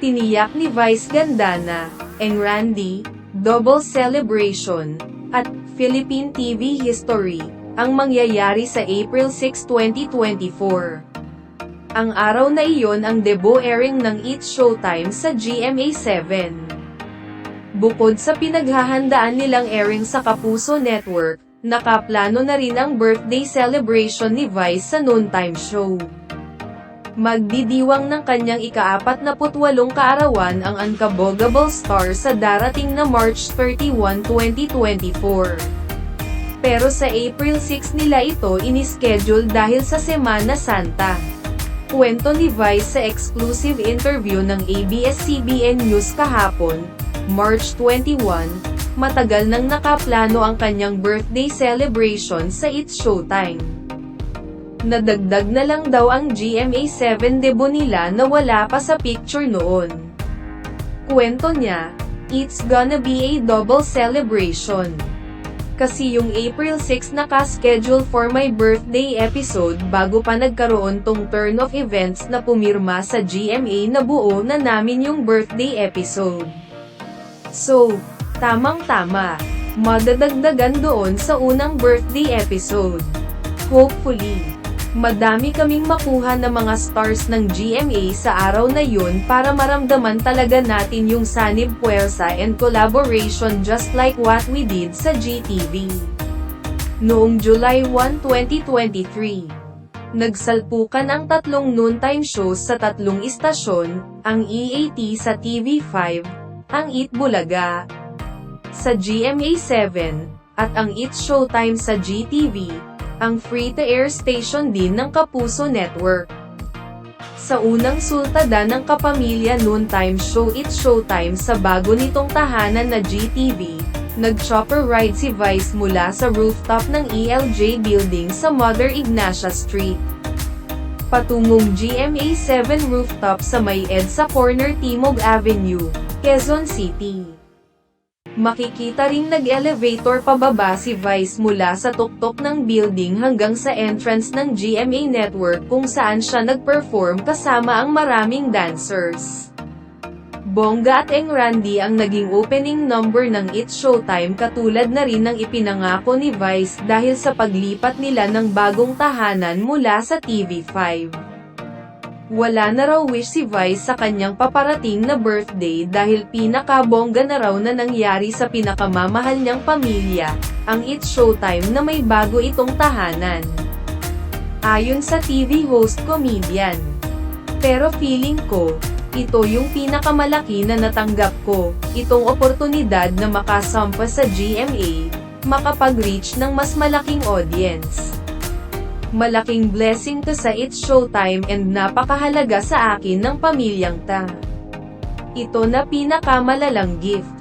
Tiniyak ni Vice Gandana, Eng Randy, Double Celebration, at Philippine TV History, ang mangyayari sa April 6, 2024. Ang araw na iyon ang debut airing ng It's Showtime sa GMA7. Bukod sa pinaghahandaan nilang airing sa Kapuso Network, nakaplano na rin ang birthday celebration ni Vice sa noontime show. Magdidiwang ng kanyang ika-apat na putwalong kaarawan ang Unkabogable Star sa darating na March 31, 2024. Pero sa April 6 nila ito inischedule dahil sa Semana Santa. Kwento ni Vice sa exclusive interview ng ABS-CBN News kahapon, March 21, matagal nang nakaplano ang kanyang birthday celebration sa It's Showtime. Nadagdag na lang daw ang GMA7 debut nila na wala pa sa picture noon. Kwento niya, it's gonna be a double celebration. Kasi yung April 6 naka-schedule for my birthday episode bago pa nagkaroon tong turn of events na pumirma sa GMA na buo na namin yung birthday episode. So, tamang-tama, madadagdagan doon sa unang birthday episode. Hopefully, madami kaming makuha na mga stars ng GMA sa araw na yun para maramdaman talaga natin yung sanib puwersa and collaboration just like what we did sa GTV. Noong July 1, 2023, nagsalpukan ang tatlong noontime shows sa tatlong istasyon, ang EAT sa TV5, ang Eat Bulaga, sa GMA7, at ang It's Showtime sa GTV, ang free-to-air station din ng Kapuso Network. Sa unang sultada ng kapamilya noontime show It's Showtime sa bago nitong tahanan na GTV, nag-chopper ride si Vice mula sa rooftop ng ELJ building sa Mother Ignacia Street. Patungong GMA7 rooftop sa may EDSA Corner Timog Avenue, Quezon City. Makikita ring nag-elevator pababa si Vice mula sa tuktok ng building hanggang sa entrance ng GMA Network kung saan siya nag-perform kasama ang maraming dancers. Bongga at Eng Randy ang naging opening number ng It's Showtime katulad na rin ng ipinangako ni Vice dahil sa paglipat nila ng bagong tahanan mula sa TV5. Wala na raw wish si Vice sa kanyang paparating na birthday dahil pinakabongga na raw na nangyari sa pinakamamahal niyang pamilya, ang It's Showtime na may bago itong tahanan. Ayon sa TV host comedian. Pero feeling ko, ito yung pinakamalaki na natanggap ko, itong oportunidad na makasampa sa GMA, makapag-reach ng mas malaking audience. Malaking blessing to sa It's Showtime and napakahalaga sa akin ng pamilyang ta. Ito na pinakamalalang gift.